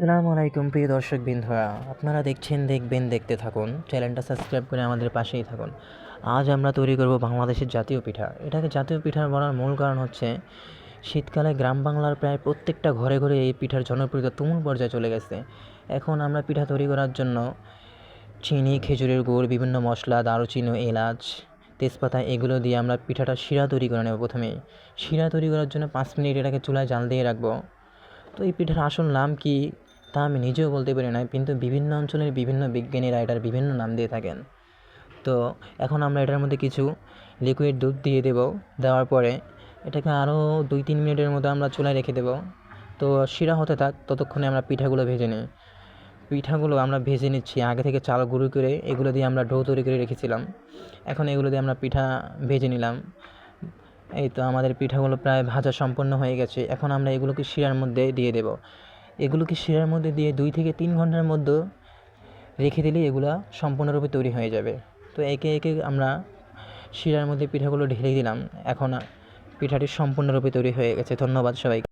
আসসালামু আলাইকুম, প্রিয় দর্শক বিন্ধুরা আপনারা দেখছেন, দেখবেন, দেখতে থাকুন। চ্যানেলটা সাবস্ক্রাইব করে আমাদের পাশেই থাকুন। আজ আমরা তৈরি করব বাংলাদেশের জাতীয় পিঠা। এটাকে জাতীয় পিঠা বলার মূল কারণ হচ্ছে, শীতকালে গ্রাম বাংলার প্রায় প্রত্যেকটা ঘরে ঘরে এই পিঠার জনপ্রিয়তা তুমুল পর্যায়ে চলে গেছে। এখন আমরা পিঠা তৈরি করার জন্য চিনি, খেজুরের গুড়, বিভিন্ন মশলা, দারুচিনি, এলাচ, তেজপাতা, এগুলো দিয়ে আমরা পিঠাটা শিরা তৈরি করে নেব প্রথমেই। শিরা তৈরি করার জন্য পাঁচ মিনিট এটাকে চুলায় জাল দিয়ে রাখব। তো এই পিঠার আসল নাম কি? তা আমি নিজেও বলতে পারি না কিন্তু বিভিন্ন অঞ্চলের বিভিন্ন বিজ্ঞানীরা এটার বিভিন্ন নাম দিয়ে থাকেন। তো এখন আমরা এটার মধ্যে কিছু লিকুইড দুধ দিয়ে দেব, দেওয়ার পরে এটাকে আরও দুই তিন মিনিটের মতো আমরা চুলায় রেখে দেব। তো শিরা হতে থাক, ততক্ষণে আমরা পিঠাগুলো ভেজে নিই। পিঠাগুলো আমরা ভেজে নিচ্ছি, আগে থেকে চাল গুঁড়ো করে এগুলো দিয়ে আমরা ডো তৈরি করে রেখেছিলাম। এখন এগুলো দিয়ে আমরা পিঠা ভেজে নিলাম। এই তো আমাদের পিঠাগুলো প্রায় ভাজা সম্পন্ন হয়ে গেছে, এখন আমরা এগুলোকে শিরার মধ্যে দিয়ে দেব। এগুলোকে শিরার মধ্যে দিয়ে দুই থেকে তিন ঘণ্টার মধ্যে রেখে দিলেই এগুলো সম্পূর্ণরূপে তৈরি হয়ে যাবে। তো একে একে আমরা শিরার মধ্যে পিঠাগুলো ঢেলে দিলাম। এখন পিঠাটি সম্পূর্ণরূপে তৈরি হয়ে গেছে। ধন্যবাদ সবাইকে।